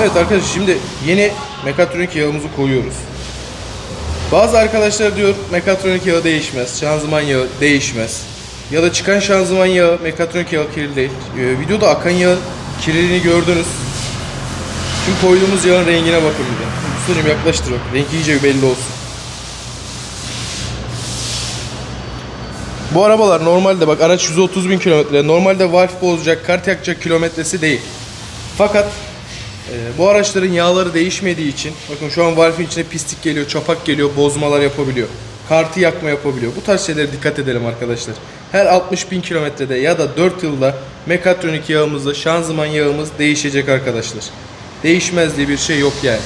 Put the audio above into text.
Evet arkadaşlar şimdi yeni mekatronik yağımızı koyuyoruz. Bazı arkadaşlar diyor mekatronik yağı değişmez, şanzıman yağı değişmez. Ya da çıkan şanzıman yağı mekatronik yağı kirli değil. Ee, videoda akan yağın kirliliğini gördünüz. Şimdi koyduğumuz yağın rengine bakın bir de. Ustacığım yaklaştır bak. Renk iyice belli olsun. Bu arabalar normalde bak araç 130 bin kilometre. Normalde valf bozacak, kart yakacak kilometresi değil. Fakat e, bu araçların yağları değişmediği için bakın şu an valfin içine pislik geliyor, çapak geliyor, bozmalar yapabiliyor. Kartı yakma yapabiliyor. Bu tarz şeylere dikkat edelim arkadaşlar. Her 60 bin kilometrede ya da 4 yılda mekatronik yağımızda şanzıman yağımız değişecek arkadaşlar. Değişmez diye bir şey yok yani.